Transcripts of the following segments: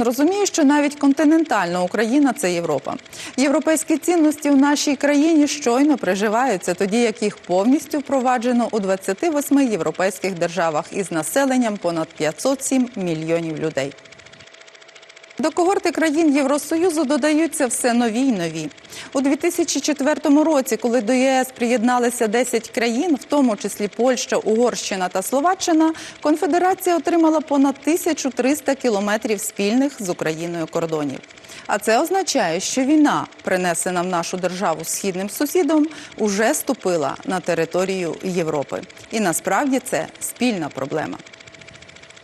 Кожен розуміє, що навіть континентальна Україна це Європа. Європейські цінності в нашій країні щойно приживаються, тоді як їх повністю впроваджено у 28 європейських державах із населенням понад 507 мільйонів людей. До когорти країн Євросоюзу додаються все нові й нові. У 2004 році, коли до ЄС приєдналися 10 країн, в тому числі Польща, Угорщина та Словаччина, конфедерація отримала понад 1300 кілометрів спільних з Україною кордонів. А це означає, що війна, принесена в нашу державу східним сусідом, уже ступила на територію Європи. І насправді це спільна проблема.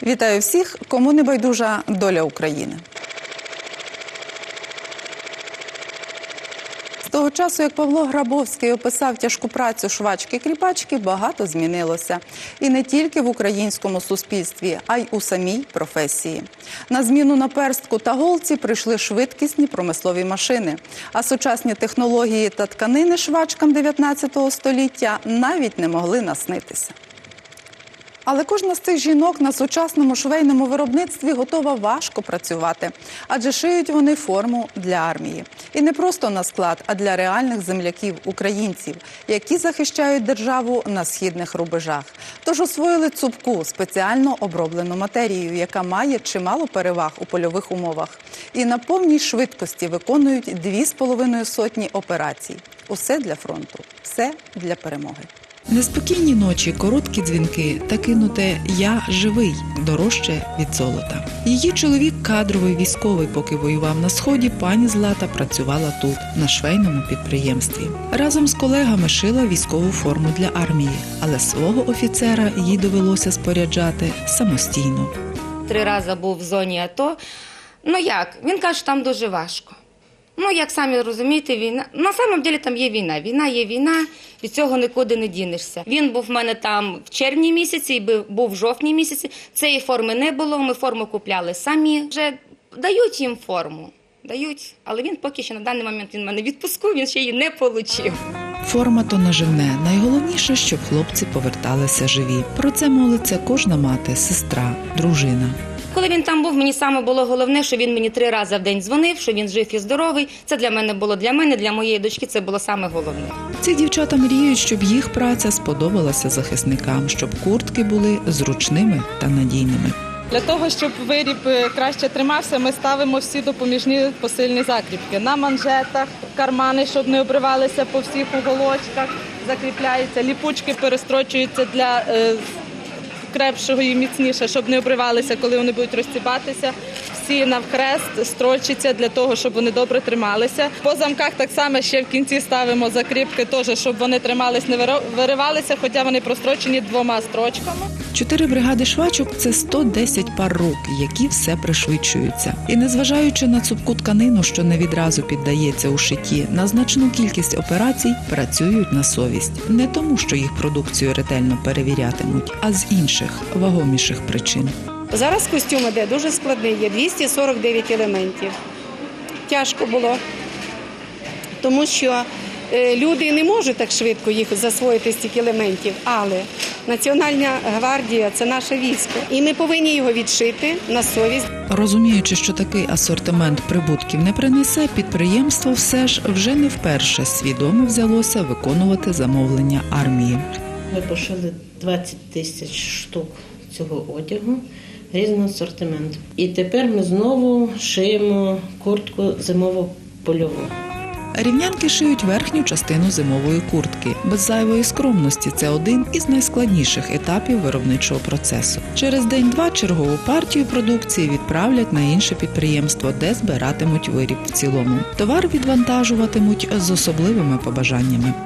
Вітаю всіх, кому не байдужа доля України. Того часу, як Павло Грабовський описав тяжку працю швачки-кріпачки, багато змінилося. І не тільки в українському суспільстві, а й у самій професії. На зміну на перстку та голці прийшли швидкісні промислові машини. А сучасні технології та тканини швачкам 19 століття навіть не могли наснитися. Але кожна з цих жінок на сучасному швейному виробництві готова важко працювати, адже шиють вони форму для армії. І не просто на склад, а для реальних земляків українців, які захищають державу на східних рубежах. Тож освоїли цупку спеціально оброблену матерію, яка має чимало переваг у польових умовах. І на повній швидкості виконують дві з половиною сотні операцій. Усе для фронту, все для перемоги. Неспокійні ночі, короткі дзвінки та кинуте Я живий дорожче від золота. Її чоловік кадровий військовий, поки воював на сході. Пані Злата працювала тут, на швейному підприємстві. Разом з колегами шила військову форму для армії, але свого офіцера їй довелося споряджати самостійно. Три рази був в зоні АТО. Ну як? Він каже, там дуже важко. Ну, як самі розумієте, війна. На самом деле там є війна. Війна є війна, від цього нікуди не дінешся. Він був в мене там в червні місяці, і бу- був в жовтні місяці. Цієї форми не було. Ми форму купляли самі. Вже дають їм форму. Дають, але він поки що на даний момент він мене відпуску, він ще її не отримав. Форма то наживне. Найголовніше, щоб хлопці поверталися живі. Про це молиться кожна мати, сестра, дружина. Коли він там був, мені саме було головне, що він мені три рази в день дзвонив, що він жив і здоровий. Це для мене було для мене, для моєї дочки. Це було саме головне. Ці дівчата мріють, щоб їх праця сподобалася захисникам, щоб куртки були зручними та надійними. Для того, щоб виріб е, краще тримався, ми ставимо всі допоміжні посильні закріпки на манжетах, кармани, щоб не обривалися по всіх уголочках, закріпляються, ліпучки перестрочуються для е, крепшого і міцніше, щоб не обривалися, коли вони будуть розцібатися. Всі навхрест строчаться для того, щоб вони добре трималися. По замках так само ще в кінці ставимо закріпки, теж, щоб вони тримались, не виривалися, хоча вони прострочені двома строчками. Чотири бригади швачок це 110 пар рук, які все пришвидшуються. І незважаючи на цупку тканину, що не відразу піддається у шитті, на значну кількість операцій працюють на совість. Не тому, що їх продукцію ретельно перевірятимуть, а з інших вагоміших причин. Зараз костюм іде дуже складний, є 249 елементів. Тяжко було, тому що е, люди не можуть так швидко їх засвоїти стільки елементів, але Національна гвардія це наше військо, і ми повинні його відшити на совість. Розуміючи, що такий асортимент прибутків не принесе, підприємство все ж вже не вперше свідомо взялося виконувати замовлення армії. Ми пошили 20 тисяч штук цього одягу різного асортименту. І тепер ми знову шиємо куртку зимово-польову. Рівнянки шиють верхню частину зимової куртки. Без зайвої скромності це один із найскладніших етапів виробничого процесу. Через день-два чергову партію продукції відправлять на інше підприємство, де збиратимуть виріб в цілому. Товар відвантажуватимуть з особливими побажаннями.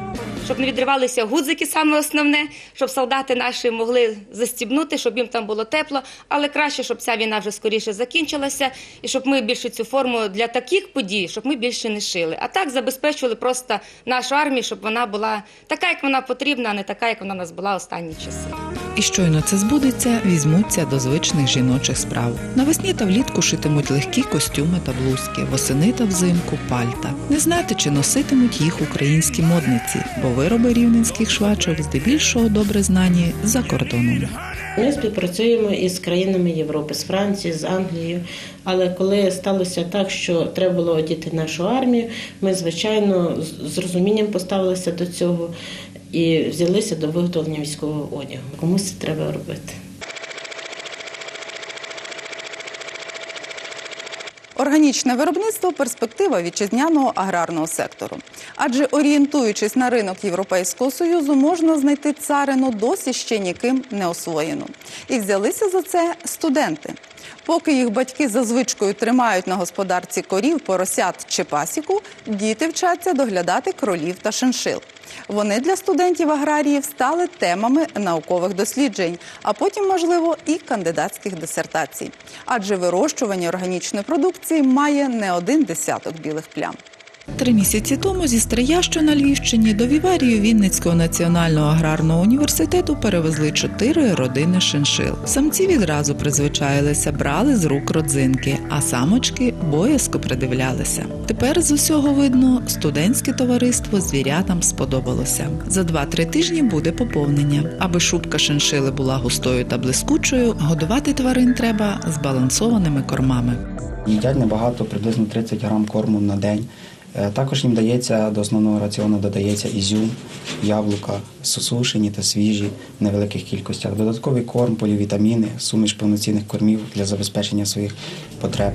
Щоб не відривалися гудзики, саме основне, щоб солдати наші могли застібнути, щоб їм там було тепло, але краще, щоб ця війна вже скоріше закінчилася, і щоб ми більше цю форму для таких подій, щоб ми більше не шили. А так забезпечували просто нашу армію, щоб вона була така, як вона потрібна, а не така, як вона у нас була останні часи. І щойно це збудеться, візьмуться до звичних жіночих справ. Навесні та влітку шитимуть легкі костюми та блузки, восени та взимку пальта. Не знати, чи носитимуть їх українські модниці, бо вироби рівненських швачок здебільшого добре знані за кордоном. Ми співпрацюємо із країнами Європи, з Францією, з Англією. Але коли сталося так, що треба було одіти нашу армію, ми звичайно з розумінням поставилися до цього і взялися до виготовлення військового одягу. Комусь це треба робити. Органічне виробництво перспектива вітчизняного аграрного сектору. Адже орієнтуючись на ринок Європейського союзу, можна знайти царину досі ще ніким не освоєну. І взялися за це студенти. Поки їх батьки за звичкою тримають на господарці корів, поросят чи пасіку, діти вчаться доглядати кролів та шиншил. Вони для студентів аграріїв стали темами наукових досліджень, а потім, можливо, і кандидатських дисертацій. Адже вирощування органічної продукції має не один десяток білих плям. Три місяці тому зі Стрия, що на Львівщині, до Віварію Вінницького національного аграрного університету перевезли чотири родини шиншил. Самці відразу призвичаїлися, брали з рук родзинки, а самочки боязко придивлялися. Тепер з усього видно, студентське товариство звірятам сподобалося. За два-три тижні буде поповнення. Аби шубка шиншили була густою та блискучою, годувати тварин треба збалансованими кормами. Їдять небагато, приблизно 30 грам корму на день. Е, Також їм дається до основного раціону додається ізюм, яблука, сушені та свіжі в невеликих кількостях. Додатковий корм, полівітаміни, суміш повноцінних кормів для забезпечення своїх потреб.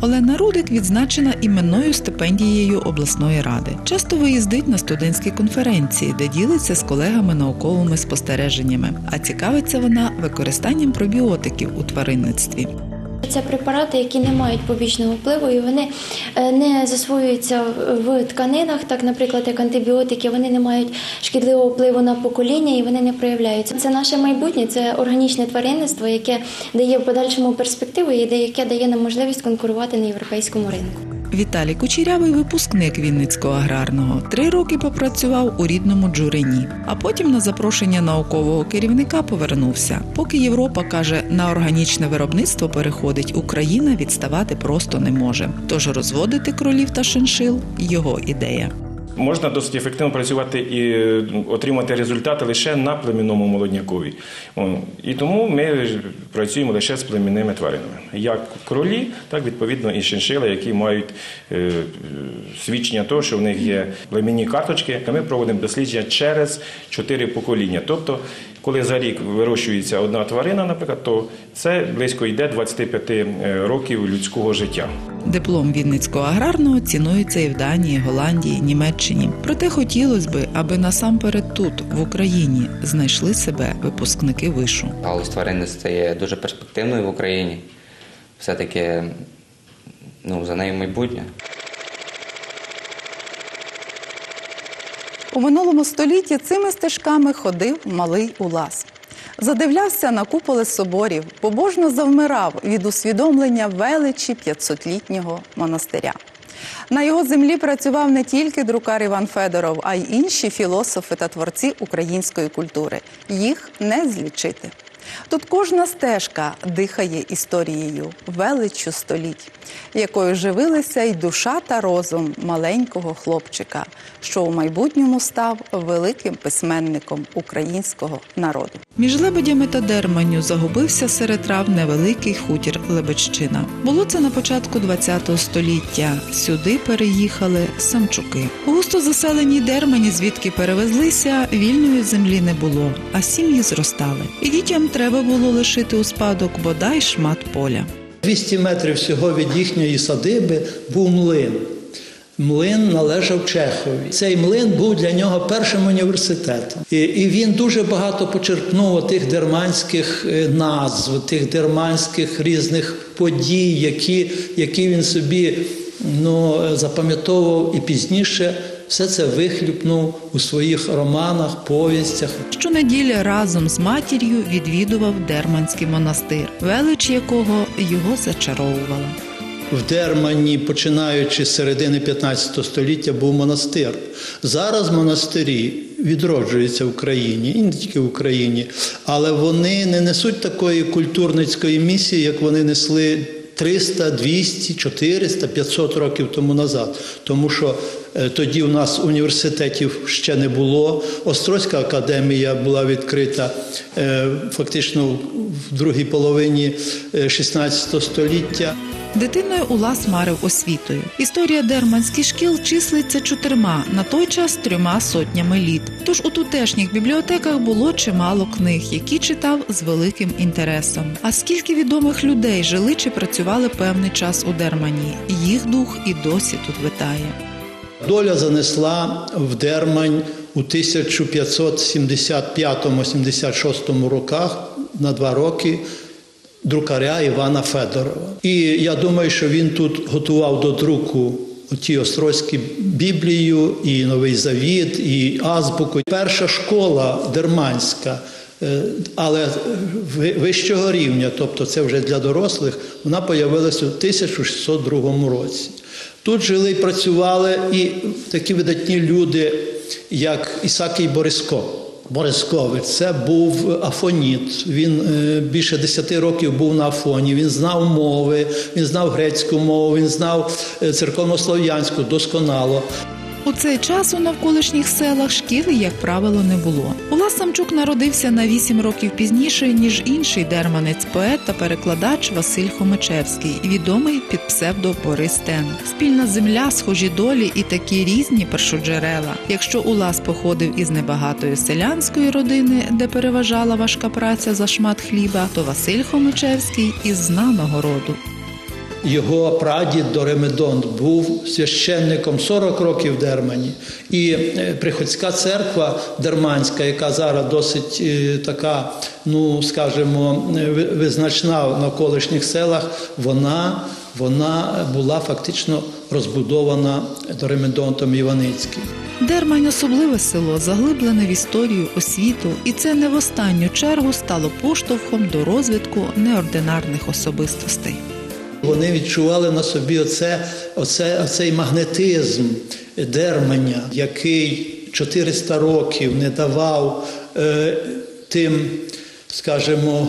Олена Рудик відзначена іменною стипендією обласної ради. Часто виїздить на студентські конференції, де ділиться з колегами науковими спостереженнями. А цікавиться вона використанням пробіотиків у тваринництві. Це препарати, які не мають побічного впливу, і вони е, не засвоюються в тканинах, так, наприклад, як антибіотики, вони не мають шкідливого впливу на покоління і вони не проявляються. Це наше майбутнє, це органічне тваринництво, яке дає в подальшому перспективу і яке дає нам можливість конкурувати на європейському ринку. Віталій Кучерявий випускник Вінницького аграрного. Три роки попрацював у рідному Джурині, а потім на запрошення наукового керівника повернувся. Поки Європа каже, на органічне виробництво переходить, Україна відставати просто не може. Тож розводити кролів та шиншил його ідея. Можна досить ефективно працювати і е, отримати результати лише на племінному молоднякові. І тому ми працюємо лише з племінними тваринами. Як кролі, так відповідно і шиншили, які мають е, е, свідчення того, що в них є племінні карточки. Ми проводимо дослідження через чотири покоління. Тобто, коли за рік вирощується одна тварина, наприклад, то це близько йде 25 років людського життя. Диплом Вінницького аграрного цінується і в Данії, Голландії, Німеччині. Проте хотілося би, аби насамперед тут, в Україні, знайшли себе випускники вишу. Галузь тваринництва є дуже перспективною в Україні. Все-таки ну, за нею майбутнє. У минулому столітті цими стежками ходив малий Улас. Задивлявся на куполи соборів, побожно завмирав від усвідомлення величі 500-літнього монастиря. На його землі працював не тільки друкар Іван Федоров, а й інші філософи та творці української культури. Їх не злічити. Тут кожна стежка дихає історією, величчю століть, якою живилися й душа та розум маленького хлопчика, що у майбутньому став великим письменником українського народу. Між лебедями та дерманню загубився серед трав невеликий хутір Лебедщина. Було це на початку ХХ століття. Сюди переїхали самчуки. Густо заселеній дермані, звідки перевезлися, вільної землі не було, а сім'ї зростали. І дітям треба було лишити у спадок бодай шмат поля. 200 метрів всього від їхньої садиби був млин. Млин належав Чехові. Цей млин був для нього першим університетом. І, і він дуже багато почерпнув тих дерманських е, назв, тих дерманських різних подій, які, які він собі ну, запам'ятовував і пізніше все це вихлюпнув у своїх романах, повістях. Щонеділі разом з матір'ю відвідував Дерманський монастир, велич якого його зачаровувала. В Дермані, починаючи з середини 15 століття, був монастир. Зараз монастирі відроджуються в Україні, і не тільки в Україні, але вони не несуть такої культурницької місії, як вони несли 300, 200, 400, 500 років тому назад. Тому що Тоді у нас університетів ще не було. Острозька академія була відкрита е, фактично в другій половині е, 16 століття. Дитиною Улас марив освітою. Історія дерманських шкіл числиться чотирма, на той час трьома сотнями літ. Тож у тутешніх бібліотеках було чимало книг, які читав з великим інтересом. А скільки відомих людей жили чи працювали певний час у Дермані, їх дух і досі тут витає. Доля занесла в Дермань у 1575-76 роках на два роки друкаря Івана Федорова. І я думаю, що він тут готував до друку ті острозькі Біблію, і Новий Завіт, і азбуку. Перша школа дерманська. е, Але вищого рівня, тобто це вже для дорослих, вона появилася у 1602 році. Тут жили і працювали і такі видатні люди, як Ісакій Бориско. Борискович це був афоніт. Він е, більше 10 років був на афоні. Він знав мови, він знав грецьку мову, він знав е, церковнослов'янську досконало. У цей час у навколишніх селах шкіл, як правило, не було. Улас Самчук народився на вісім років пізніше, ніж інший дерманець, поет та перекладач Василь Хомичевський, відомий під псевдо Борис Тен. Спільна земля, схожі долі і такі різні першоджерела. Якщо Улас походив із небагатої селянської родини, де переважала важка праця за шмат хліба, то Василь Хомичевський із знаного роду. Його прадід Доремедон був священником 40 років в Дермані. І е, приходська церква Дерманська, яка зараз досить е, така, ну скажімо, е, визначна в навколишніх селах, вона, вона була фактично розбудована Доремедонтом Іваницьким. Дермань особливе село, заглиблене в історію, освіту, і це не в останню чергу стало поштовхом до розвитку неординарних особистостей. Вони відчували на собі оце, оце, оцей магнетизм дермання, який 400 років не давав е, тим, скажімо,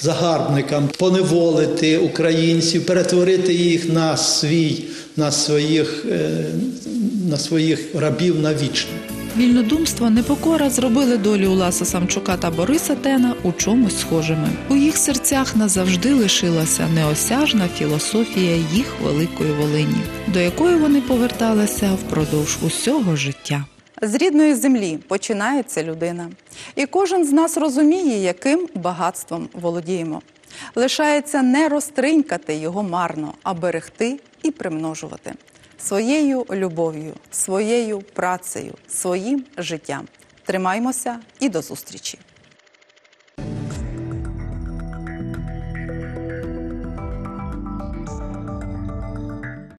загарбникам поневолити українців, перетворити їх на свій, на своїх, е, на своїх рабів навічно. Вільнодумство, непокора зробили долю Уласа Самчука та Бориса Тена у чомусь схожими. У їх серцях назавжди лишилася неосяжна філософія їх великої Волині, до якої вони поверталися впродовж усього життя. З рідної землі починається людина. І кожен з нас розуміє, яким багатством володіємо. Лишається не розтринькати його марно, а берегти і примножувати своєю любов'ю, своєю працею, своїм життям. Тримаймося і до зустрічі!